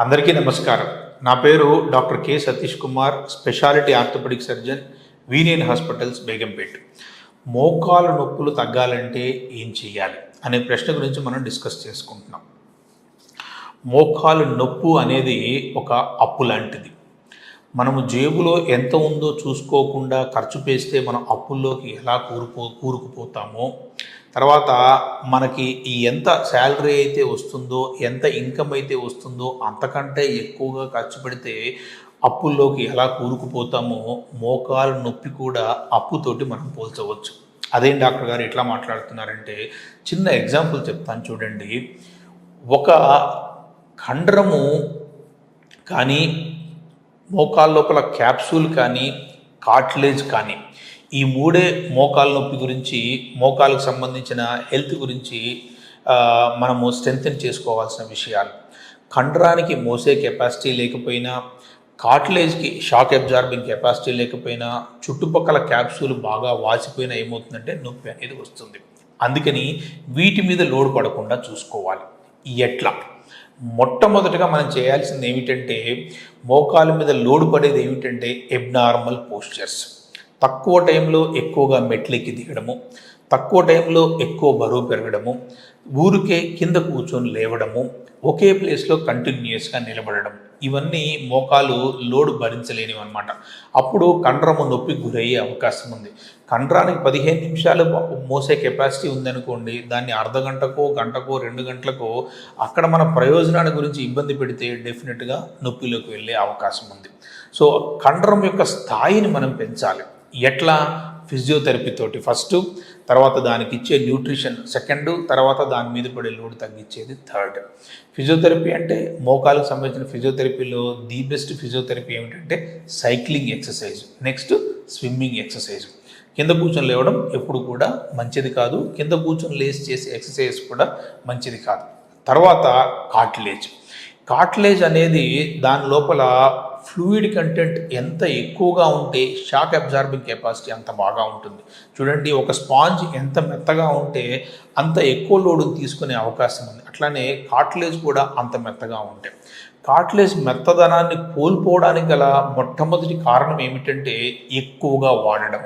అందరికీ నమస్కారం. నా పేరు doctor K Satish Kumar speciality orthopaedic surgeon వీనియన్ hospitals Begumpet. మోకాలు నొప్పులు తగ్గాలంటే ఏం చేయాలి అనే ప్రశ్న గురించి మనం డిస్కస్ చేసుకుంటున్నాం. మోకాలు నొప్పు అనేది ఒక అప్పు లాంటిది. మనము జేబులో ఎంత ఉందో చూసుకోకుండా ఖర్చు పేస్తే మనం అప్పుల్లోకి ఎలా కూరుకో కూరుకుపోతామో తర్వాత మనకి ఈ ఎంత శాలరీ అయితే వస్తుందో ఎంత ఇన్కమ్ అయితే వస్తుందో అంతకంటే ఎక్కువగా ఖర్చు పెడితే అప్పుల్లోకి ఎలా కూరుకుపోతామో మోకాలు నొప్పి కూడా అప్పుతోటి మనం పోల్చవచ్చు. అదేం డాక్టర్ గారు ఎట్లా మాట్లాడుతున్నారంటే చిన్న ఎగ్జాంపుల్ చెప్తాను చూడండి. ఒక కండరము కానీ మోకాళ్ళ లోపల క్యాప్సూల్ కానీ కాట్లేజ్ కానీ ఈ మూడే మోకాళ్ళ నొప్పి గురించి మోకాళ్ళకు సంబంధించిన హెల్త్ గురించి మనము స్ట్రెంగ్తన్ చేసుకోవాల్సిన విషయాలు. కండరానికి మోసే కెపాసిటీ లేకపోయినా కాట్లేజ్కి షాక్ అబ్జార్బింగ్ కెపాసిటీ లేకపోయినా చుట్టుపక్కల క్యాప్సూల్ బాగా వాసిపోయినా ఏమవుతుందంటే నొప్పి అనేది వస్తుంది. అందుకని వీటి మీద లోడ్ పడకుండా చూసుకోవాలి. ఎట్లా? మొట్టమొదటగా మనం చేయాల్సింది ఏమిటంటే మోకాలు మీద లోడ్ పడేది ఏమిటంటే ఎబ్నార్మల్ పోస్చర్స్ తక్కువ టైంలో ఎక్కువగా మెట్లెక్కి దిగడము తక్కువ టైంలో ఎక్కువ బరువు పెరగడము ఊరికే కింద కూర్చొని లేవడము ఒకే ప్లేస్లో కంటిన్యూస్గా నిలబడడం. ఇవన్నీ మోకాలు లోడు భరించలేనివి అనమాట అప్పుడు కండరము నొప్పి గురయ్యే అవకాశం ఉంది. కండరానికి పదిహేను నిమిషాలు మోసే కెపాసిటీ ఉందనుకోండి దాన్ని అర్ధ గంటకో గంటకో రెండు గంటలకో అక్కడ మన ప్రయోజనాన్ని గురించి ఇబ్బంది పెడితే డెఫినెట్గా నొప్పిలోకి వెళ్ళే అవకాశం ఉంది. సో కండరం యొక్క స్థాయిని మనం పెంచాలి. ఎట్లా? ఫిజియోథెరపీ తోటి ఫస్ట్ తర్వాత దానికి ఇచ్చే న్యూట్రిషన్ సెకండ్ తర్వాత దాని మీద పడే లోడ్ తగ్గించేది థర్డ్. ఫిజియోథెరపీ అంటే మోకాలకు సంబంధించిన ఫిజియోథెరపీలో ది బెస్ట్ ఫిజియోథెరపీ ఏమిటంటే cycling exercise next swimming exercise. కింద కూర్చొని లేవడం ఎప్పుడు కూడా మంచిది కాదు. కింద కూర్చొని లేచి చేసే ఎక్సర్సైజ్ కూడా మంచిది కాదు. తర్వాత కాట్లేజ్ కాట్లేజ్ అనేది దాని లోపల ఫ్లూయిడ్ కంటెంట్ ఎంత ఎక్కువగా ఉంటే షాక్ అబ్జార్బింగ్ కెపాసిటీ అంత బాగా ఉంటుంది. చూడండి ఒక స్పాంజ్ ఎంత మెత్తగా ఉంటే అంత ఎక్కువ లోడు తీసుకునే అవకాశం ఉంది. అట్లానే కాట్లేజ్ కూడా అంత మెత్తగా ఉంటాయి కాట్లేజ్ మెత్తదనాన్ని కోల్పోవడానికి గల మొట్టమొదటి కారణం ఏమిటంటే ఎక్కువగా వాడడం.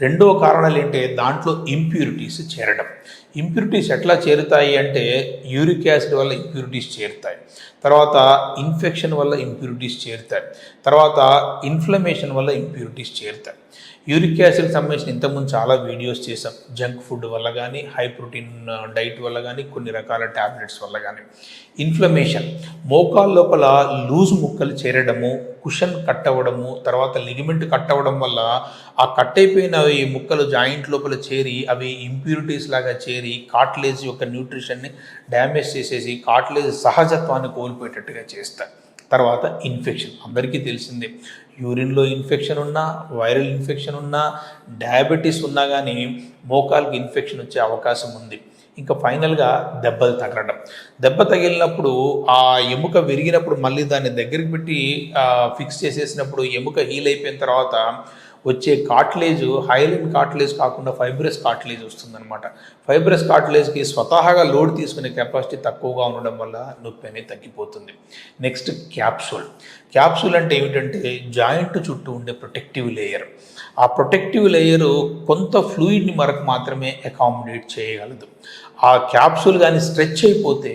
రెండవ కారణాలు ఏంటంటే దాంట్లో ఇంప్యూరిటీస్ చేరడం. ఇంప్యూరిటీస్ ఎట్లా చేరుతాయి అంటే యూరిక్ యాసిడ్ వల్ల ఇంప్యూరిటీస్ చేరుతాయి. తర్వాత ఇన్ఫెక్షన్ వల్ల ఇంప్యూరిటీస్ చేరుతాయి. తర్వాత ఇన్ఫ్లమేషన్ వల్ల ఇంప్యూరిటీస్ చేరుతాయి. యూరిక్ యాసిడ్ సంబంధించిన ఇంతకుముందు చాలా వీడియోస్ చేసాం జంక్ ఫుడ్ వల్ల కానీ హై ప్రోటీన్ డైట్ వల్ల కానీ కొన్ని రకాల ట్యాబ్లెట్స్ వల్ల కానీ ఇన్ఫ్లమేషన్ మోకాల లోపల లూజ్ ముక్కలు చేరడము కుషన్ కట్ అవ్వడము తర్వాత లిగమెంట్ కట్ అవ్వడం వల్ల ఆ కట్ అయిపోయిన ఈ ముక్కలు జాయింట్ లోపల చేరి అవి ఇంప్యూరిటీస్ లాగా చేరి కాట్లేజ్ యొక్క న్యూట్రిషన్ని డ్యామేజ్ చేసేసి కాట్లేజ్ సహజత్వాన్ని కోల్పోయేటట్టుగా చేస్తారు తర్వాత ఇన్ఫెక్షన్. అందరికీ తెలిసిందే. యూరిన్లో ఇన్ఫెక్షన్ ఉన్నా వైరల్ ఇన్ఫెక్షన్ ఉన్నా డయాబెటీస్ ఉన్నా కానీ మోకాల్కి ఇన్ఫెక్షన్ వచ్చే అవకాశం ఉంది. ఇంకా ఫైనల్గా దెబ్బలు తగలడం. దెబ్బ తగిలినప్పుడు ఆ ఎముక విరిగినప్పుడు మళ్ళీ దాన్ని దగ్గరికి పెట్టి ఫిక్స్ చేసేసినప్పుడు ఎముక హీల్ అయిపోయిన తర్వాత వచ్చే కాట్లేజ్ హైలిన్ కాట్లేజ్ కాకుండా ఫైబ్రస్ కాట్లేజ్ వస్తుందన్నమాట. ఫైబ్రస్ కాట్లేజ్కి స్వతహాగా లోడ్ తీసుకునే కెపాసిటీ తక్కువగా ఉండడం వల్ల నొప్పి అనేది తగ్గిపోతుంది. నెక్స్ట్ క్యాప్సూల్ క్యాప్సూల్ అంటే ఏమిటంటే జాయింట్ చుట్టూ ఉండే ప్రొటెక్టివ్ లేయర్ ఆ ప్రొటెక్టివ్ లేయర్ కొంత ఫ్లూయిడ్ని మనకు మాత్రమే అకామిడేట్ చేయగలదు. ఆ క్యాప్సూల్ కానీ స్ట్రెచ్ అయిపోతే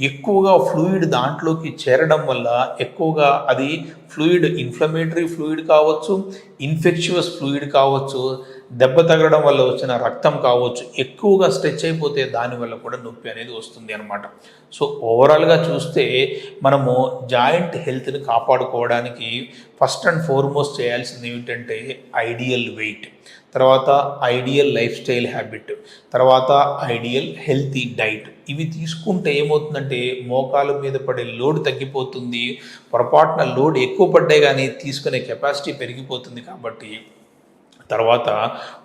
ఎక్కువగా ఫ్లూయిడ్ దాంట్లోకి చేరడం వల్ల ఎక్కువగా అది ఫ్లూయిడ్ ఇన్ఫ్లమేటరీ ఫ్లూయిడ్ కావచ్చు ఇన్ఫెక్షువస్ ఫ్లూయిడ్ కావచ్చు దెబ్బ తగలడం వల్ల వచ్చిన రక్తం కావచ్చు ఎక్కువగా స్ట్రెచ్ అయిపోతే దానివల్ల కూడా నొప్పి అనేది వస్తుంది అనమాట సో ఓవరాల్గా చూస్తే మనము జాయింట్ హెల్త్ని కాపాడుకోవడానికి ఫస్ట్ అండ్ ఫార్మోస్ట్ చేయాల్సింది ఏమిటంటే ఐడియల్ వెయిట్ తర్వాత ఐడియల్ లైఫ్ స్టైల్ హ్యాబిట్ తర్వాత ఐడియల్ హెల్తీ డైట్. ఇవి తీసుకుంటే ఏమవుతుందంటే మోకాలు మీద పడే లోడ్ తగ్గిపోతుంది పొరపాటున లోడ్ ఎక్కువ పడ్డే కానీ తీసుకునే కెపాసిటీ పెరిగిపోతుంది కాబట్టి తర్వాత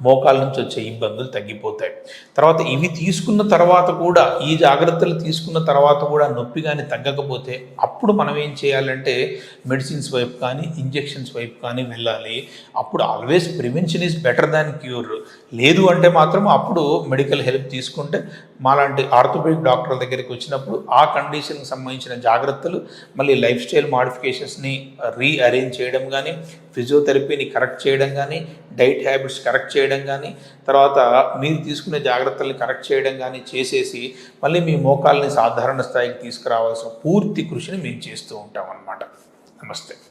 మోకాల నుంచి వచ్చే ఇబ్బందులు తగ్గిపోతాయి. తర్వాత ఇవి తీసుకున్న తర్వాత కూడా ఈ జాగ్రత్తలు తీసుకున్న తర్వాత కూడా నొప్పి కానీ తగ్గకపోతే అప్పుడు మనం ఏం చేయాలంటే మెడిసిన్స్ వైపు కానీ ఇంజెక్షన్స్ వైపు కానీ వెళ్ళాలి. అప్పుడు always prevention is better than cure. లేదు అంటే మాత్రం అప్పుడు మెడికల్ హెల్ప్ తీసుకుంటే మాలాంటి ఆర్థోపెడిక్ డాక్టర్ల దగ్గరికి వచ్చినప్పుడు ఆ కండిషన్కి సంబంధించిన జాగ్రత్తలు మళ్ళీ లైఫ్ స్టైల్ మాడిఫికేషన్స్ని రీఅరేంజ్ చేయడం కానీ ఫిజియోథెరపీని కరెక్ట్ చేయడం కానీ డైట్ హ్యాబిట్స్ కరెక్ట్ చేయడం కానీ తర్వాత మీరు తీసుకునే జాగ్రత్తల్ని కరెక్ట్ చేయడం కానీ చేసేసి మళ్ళీ మీ మోకాల్ని సాధారణ స్థాయికి తీసుకురావాల్సిన పూర్తి కృషిని మేము చేస్తూ ఉంటాం అన్నమాట నమస్తే.